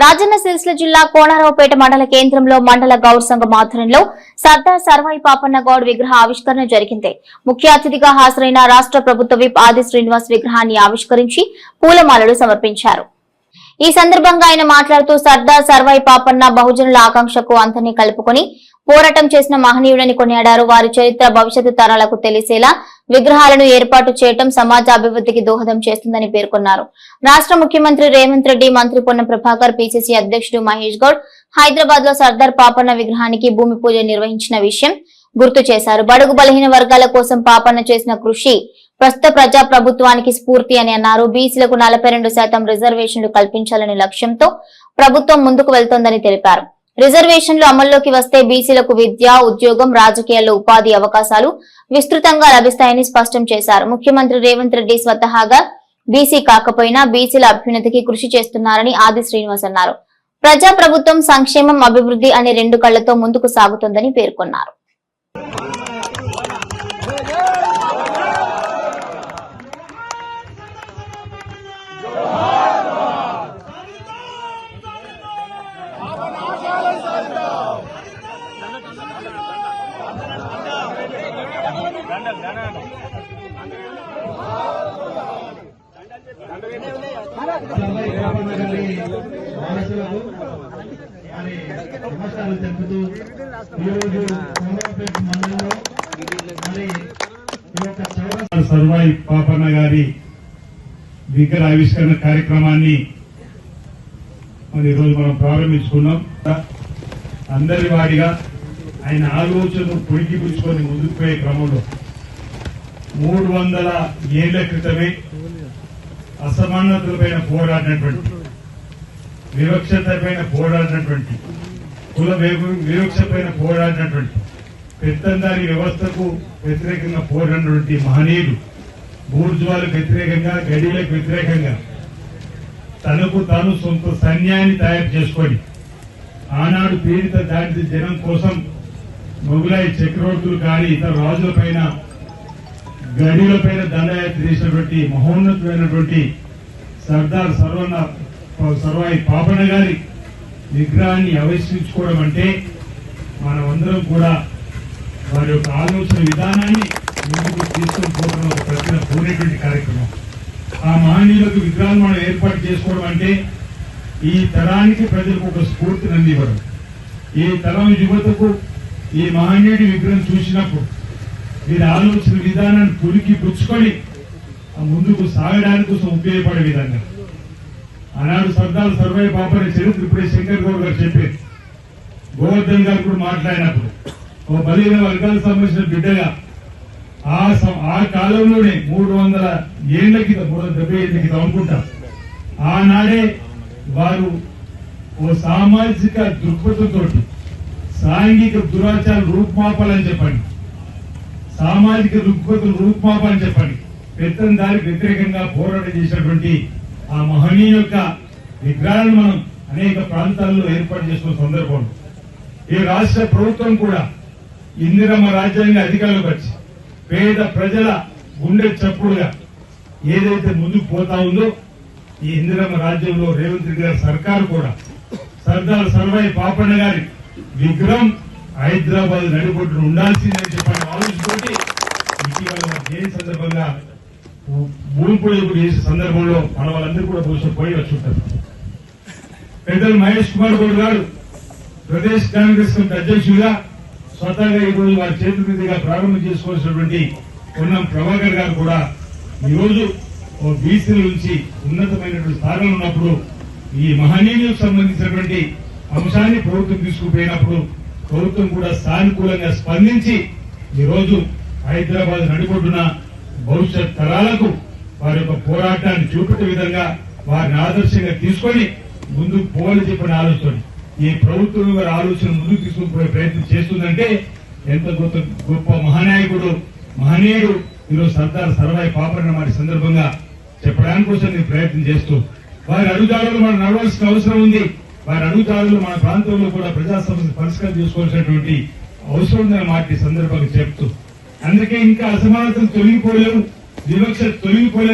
రాజన్న సిరిసిల్ల జిల్లా కోనరావుపేట మండల కేంద్రంలో మండల గౌడ్ సంఘం ఆధ్వర్యంలో సర్దార్ సర్వాయి పాపన్న గౌడ్ విగ్రహ ఆవిష్కరణ జరిగింది. ముఖ్య అతిథిగా హాజరైన రాష్ట్ర ప్రభుత్వ విప్ ఆది శ్రీనివాస్ విగ్రహాన్ని ఆవిష్కరించి పూలమాలలు సమర్పించారు. ఈ సందర్భంగా ఆయన మాట్లాడుతూ సర్దార్ సర్వై పాపన్న బహుజనుల ఆకాంక్షకు అంతని కలుపుకొని పోరాటం చేసిన మహనీయుడని కొనియాడారు. వారి చరిత్ర భవిష్యత్తు తరాలకు తెలిసేలా విగ్రహాలను ఏర్పాటు చేయటం సమాజ అభివృద్ధికి దోహదం చేస్తుందని పేర్కొన్నారు. రాష్ట్ర ముఖ్యమంత్రి రేవంత్ రెడ్డి మంత్రి పొన్న ప్రభాకర్ పిసిసి అధ్యక్షుడు మహేష్ గౌడ్ హైదరాబాద్లో సర్దార్ పాపన్న విగ్రహానికి భూమి పూజ నిర్వహించిన విషయం గుర్తు చేశారు. బడుగు బలహీన వర్గాల కోసం పాపన్న చేసిన కృషి ప్రస్తుత ప్రజా ప్రభుత్వానికి స్ఫూర్తి అని అన్నారు. బీసీలకు నలభై రెండు శాతం రిజర్వేషన్లు కల్పించాలనే లక్ష్యంతో ప్రభుత్వం ముందుకు వెళ్తోందని తెలిపారు. రిజర్వేషన్లు అమల్లోకి వస్తే బీసీలకు విద్య ఉద్యోగం రాజకీయాల్లో ఉపాధి అవకాశాలు విస్తృతంగా లభిస్తాయని స్పష్టం చేశారు. ముఖ్యమంత్రి రేవంత్ రెడ్డి స్వతహాగా బీసీ కాకపోయినా బీసీల అభ్యున్నతికి కృషి చేస్తున్నారని ఆది శ్రీనివాస్ అన్నారు. ప్రజా ప్రభుత్వం సంక్షేమం అభివృద్ధి అనే రెండు కళ్ళతో ముందుకు సాగుతోందని పేర్కొన్నారు. సర్వై పాపన్న నమస్కారాలు తెలుపుతూ ఈరోజు కోమరపేట మండలంలో మరి ఈ యొక్క చౌరస్తా సర్వాయి పాపన్న గారి విగ్రహ ఆవిష్కరణ కార్యక్రమాన్ని మరి ఈరోజు మనం ప్రారంభించుకున్నాం. అందరి వాడిగా ఆయన ఆలోచనను పొడికి పుచ్చుకొని ముందుకు పోయే క్రమంలో మూడు వందల ఏళ్ళ క్రితమే అసమానతలపైన పోరాడినటువంటి వివక్షత పైన పోరాడినటువంటి కుల వివ- వివక్ష పైన పోరాడినటువంటి పెత్తందారి వ్యవస్థకు వ్యతిరేకంగా పోరాడినటువంటి మహనీయుడు బూర్జువాలకు వ్యతిరేకంగా గడిలకు వ్యతిరేకంగా తనకు తాను సొంత సైన్యాన్ని తయారు చేసుకొని ఆనాడు పీడిత దాడిత జనం కోసం మొగులాయి చక్రవర్తులు కానీ ఇతర రాజులపైన పైన దండయాత్ర చేసినటువంటి మహోన్నతమైనటువంటి సర్దార్ సర్వన్న సర్వాయి పాపన గారి విగ్రహాన్ని ఆవిష్కరించుకోవడం అంటే మనమందరం కూడా వారి యొక్క ఆలోచన విధానాన్ని ముందుకు తీసుకొని పోతున్న ఒక ప్రశ్న కోరేటువంటి కార్యక్రమం. ఆ మహనీయులకు విగ్రహాలు మనం ఏర్పాటు చేసుకోవడం అంటే ఈ తరానికి ప్రజలకు ఒక స్ఫూర్తిని అందివ్వడం. ఈ తరం యువతకు ఈ మహనీయుడి విగ్రహం చూసినప్పుడు వీరి ఆలోచన విధానాన్ని పులికి పుచ్చుకొని ముందుకు సాగడానికి కోసం ఉపయోగపడే విధంగా. ఆనాడు సర్దార్ సర్వై పాపని చరిత్ర ఇప్పుడే శంకర్ గౌడ్ గారు చెప్పారు. గోవర్ధన్ గారు కూడా మాట్లాడినప్పుడు. ఓ బలహీన వర్గాలకు సంబంధించిన బిడ్డగా ఆ సం- ఆ కాలంలోనే మూడు వందల ఏళ్ళ క్రితం మూడు వందల డెబ్బై ఏళ్ళ క్రితం అనుకుంటా ఆనాడే వారు ఓ సామాజిక దృక్పథంతో సాంఘిక దురాచార రూపుమాపాలని చెప్పండి. సామాజిక దృక్పథం రూపుమాపాలని చెప్పండి. పెత్తన దారికి వ్యతిరేకంగా పోరాటం చేసినటువంటి ఆ మహనీయ యొక్క విగ్రహాలను మనం అనేక ప్రాంతాల్లో ఏర్పాటు చేసుకున్న సందర్భం. ఈ రాష్ట్ర ప్రభుత్వం కూడా ఇందిరమ్మ రాజ్యాన్ని అధికారులకు వచ్చి పేద ప్రజల గుండె చప్పుడుగా ఏదైతే ముందుకు పోతా ఉందో ఈ ఇందిరమ్మ రాజ్యంలో రేవంత్ రెడ్డి గారి సర్కారు కూడా సర్దార్ సర్వాయి పాపన్న గారి విగ్రహం హైదరాబాద్ నడిబొట్టును ఉండాల్సిందని చెప్పాను ఆలోచనతోటి ఇటీవల మన జయంతి సందర్భంగా భూమి పూజ చేసే సందర్భంలో మన వాళ్ళందరూ కూడా బహుశా పోయి వచ్చి ఉంటారు. పెద్దలు మహేష్ కుమార్ గౌడ్ గారు ప్రదేశ్ కాంగ్రెస్ కమిటీ అధ్యక్షుడిగా స్వతహాగా ఈ రోజు వారి చేతుల మీదుగా ప్రారంభం చేసుకోవాల్సినటువంటి పొన్నం ప్రభాకర్ గారు కూడా ఈ రోజు ఓ బీసీల నుంచి ఉన్నతమైనటువంటి స్థానంలో ఉన్నప్పుడు ఈ మహనీయులకు సంబంధించినటువంటి అంశాన్ని ప్రభుత్వం తీసుకుపోయినప్పుడు ప్రభుత్వం కూడా సానుకూలంగా స్పందించి ఈరోజు రోజు హైదరాబాద్ నడిపొడ్డున భవిష్యత్ తరాలకు వారి యొక్క పోరాటాన్ని చూపించే విధంగా వారిని ఆదర్శంగా తీసుకొని ముందుకు పోవాలని చెప్పిన ఆలోచన. ఈ ప్రభుత్వం వారి ఆలోచన ముందుకు తీసుకుపోయే ప్రయత్నం చేస్తుందంటే ఎంత గొప్ప గొప్ప మహానాయకుడు మహనీయుడు ఈరోజు సర్దార్ సర్వాయి పాపరణ వారి సందర్భంగా చెప్పడానికి కోసం నేను ప్రయత్నం చేస్తూ వారి అడుగుదారులు మనం నడవలసిన అవసరం ఉంది. వారి అడుగుదారులు మన ప్రాంతంలో కూడా ప్రజా సమస్య పరిష్కారం చేసుకోవాల్సినటువంటి అవసరం ఉందని మాట సందర్భంగా చెప్తూ అందుకే ఇంకా అసమానతలు తొలగిపోలేవు. వివక్ష తొలగిపోలేదు